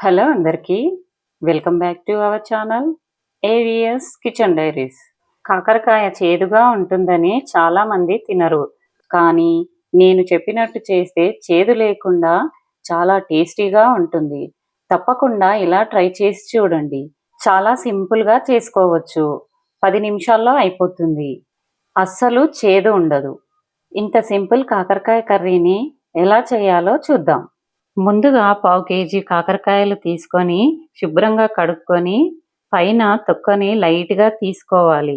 Hello అందరికీ. Welcome back to our channel AVS kitchen diaries. కాకరకాయ చేదుగా ఉంటుందని చాలామంది తినరు. కానీ నేను చెప్పినట్టు చేస్తే చేదు లేకుండా చాలా టేస్టీగా ఉంటుంది. తప్పకుండా ఇలా ట్రై చేసి చూడండి. చాలా సింపుల్గా చేసుకోవచ్చు. పది నిమిషాల్లో అయిపోతుంది. అస్సలు చేదు ఉండదు. ఇంత సింపుల్ కాకరకాయ కర్రీని ఎలా చేయాలో చూద్దాం. ముందుగా పావు కేజీ కాకరకాయలు తీసుకొని శుభ్రంగా కడుక్కొని పైన తొక్కని లైట్గా తీసుకోవాలి.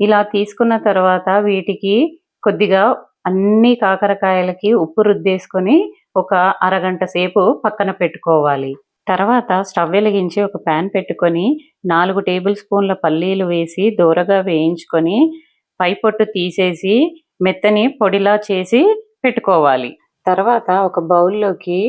ఇలా తీసుకున్న తర్వాత వీటికి కొద్దిగా అన్ని కాకరకాయలకి ఉప్పు రుద్దేసుకొని ఒక అరగంట సేపు పక్కన పెట్టుకోవాలి. తర్వాత స్టవ్ వెలిగించి ఒక ప్యాన్ పెట్టుకొని నాలుగు టేబుల్ స్పూన్ల పల్లీలు వేసి దూరగా వేయించుకొని పై పొట్టు తీసేసి మెత్తని పొడిలా చేసి పెట్టుకోవాలి. తర్వాత ఒక బౌల్లోకి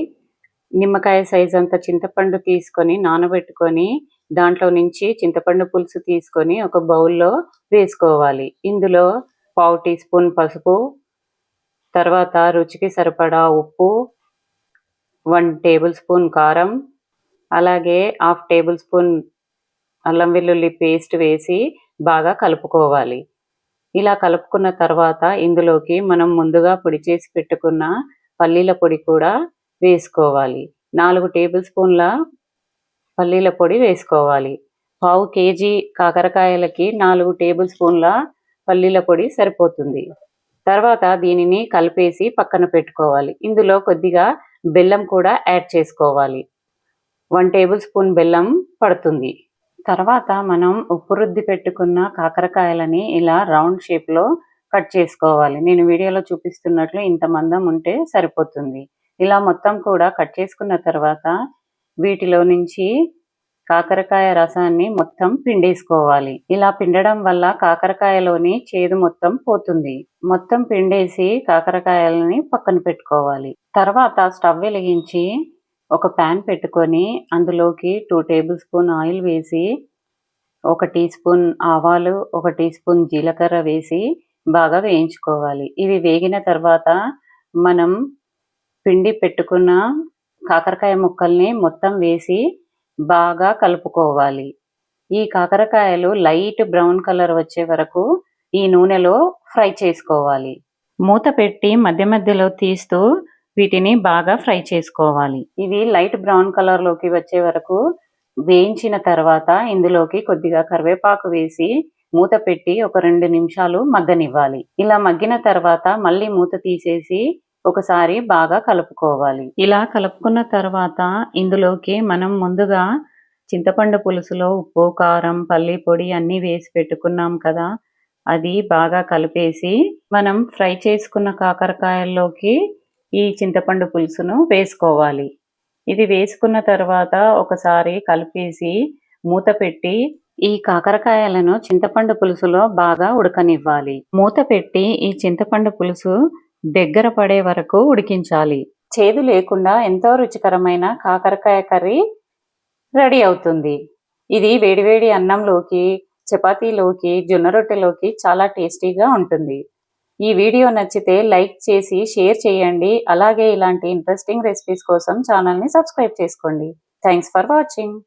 నిమ్మకాయ సైజ్ అంత చింతపండు తీసుకొని నానబెట్టుకొని దాంట్లో నుంచి చింతపండు పులుసు తీసుకొని ఒక బౌల్లో వేసుకోవాలి. ఇందులో పావు టీ స్పూన్ పసుపు తర్వాత రుచికి సరిపడా ఉప్పు వన్ టేబుల్ స్పూన్ కారం అలాగే హాఫ్ టేబుల్ స్పూన్ అల్లం వెల్లుల్లి పేస్ట్ వేసి బాగా కలుపుకోవాలి. ఇలా కలుపుకున్న తర్వాత ఇందులోకి మనం ముందుగా పొడి చేసి పెట్టుకున్న పల్లీల పొడి కూడా వేసుకోవాలి. నాలుగు టేబుల్ స్పూన్ల పల్లీల పొడి వేసుకోవాలి. పావు కేజీ కాకరకాయలకి నాలుగు టేబుల్ స్పూన్ల పల్లీల పొడి సరిపోతుంది. తర్వాత దీనిని కలిపేసి పక్కన పెట్టుకోవాలి. ఇందులో కొద్దిగా బెల్లం కూడా యాడ్ చేసుకోవాలి. వన్ టేబుల్ స్పూన్ బెల్లం పడుతుంది. తర్వాత మనం ఉప్పు రుద్ది పెట్టుకున్న కాకరకాయలని ఇలా రౌండ్ షేప్లో కట్ చేసుకోవాలి. నేను వీడియోలో చూపిస్తున్నట్లు ఇంత మందం ఉంటే సరిపోతుంది. ఇలా మొత్తం కూడా కట్ చేసుకున్న తర్వాత వీటిలో నుంచి కాకరకాయ రసాన్ని మొత్తం పిండేసుకోవాలి. ఇలా పిండడం వల్ల కాకరకాయలోని చేదు మొత్తం పోతుంది. మొత్తం పిండేసి కాకరకాయలని పక్కన పెట్టుకోవాలి. తర్వాత స్టవ్ వెలిగించి ఒక ప్యాన్ పెట్టుకొని అందులోకి టూ టేబుల్ స్పూన్ ఆయిల్ వేసి ఒక టీ స్పూన్ ఆవాలు ఒక టీ స్పూన్ జీలకర్ర వేసి బాగా వేయించుకోవాలి. ఇవి వేగిన తర్వాత మనం పిండి పెట్టుకున్న కాకరకాయ ముక్కల్ని మొత్తం వేసి బాగా కలుపుకోవాలి. ఈ కాకరకాయలు లైట్ బ్రౌన్ కలర్ వచ్చే వరకు ఈ నూనెలో ఫ్రై చేసుకోవాలి. మూత పెట్టి మధ్య మధ్యలో తీస్తూ వీటిని బాగా ఫ్రై చేసుకోవాలి. ఇవి లైట్ బ్రౌన్ కలర్లోకి వచ్చే వరకు వేయించిన తర్వాత ఇందులోకి కొద్దిగా కరివేపాకు వేసి మూత పెట్టి ఒక రెండు నిమిషాలు మగ్గనివ్వాలి. ఇలా మగ్గిన తర్వాత మళ్ళీ మూత తీసేసి ఒకసారి బాగా కలుపుకోవాలి. ఇలా కలుపుకున్న తర్వాత ఇందులోకి మనం ముందుగా చింతపండు పులుసులో ఉప్పు కారం పల్లి పొడి అన్నీ వేసి పెట్టుకున్నాం కదా. అది బాగా కలిపేసి మనం ఫ్రై చేసుకున్న కాకరకాయల్లోకి ఈ చింతపండు పులుసును వేసుకోవాలి. ఇది వేసుకున్న తర్వాత ఒకసారి కలిపేసి మూత పెట్టి ఈ కాకరకాయలను చింతపండు పులుసులో బాగా ఉడకనివ్వాలి. మూత పెట్టి ఈ చింతపండు పులుసు దగ్గర పడే వరకు ఉడికించాలి. చేదు లేకుండా ఎంతో రుచికరమైన కాకరకాయ కర్రీ రెడీ అవుతుంది. ఇది వేడివేడి అన్నంలోకి చపాతీలోకి జొన్న రొట్టెలోకి చాలా టేస్టీగా ఉంటుంది. ఈ వీడియో నచ్చితే లైక్ చేసి షేర్ చేయండి. అలాగే ఇలాంటి ఇంట్రెస్టింగ్ రెసిపీస్ కోసం ఛానల్ని సబ్స్క్రైబ్ చేసుకోండి. Thanks for watching.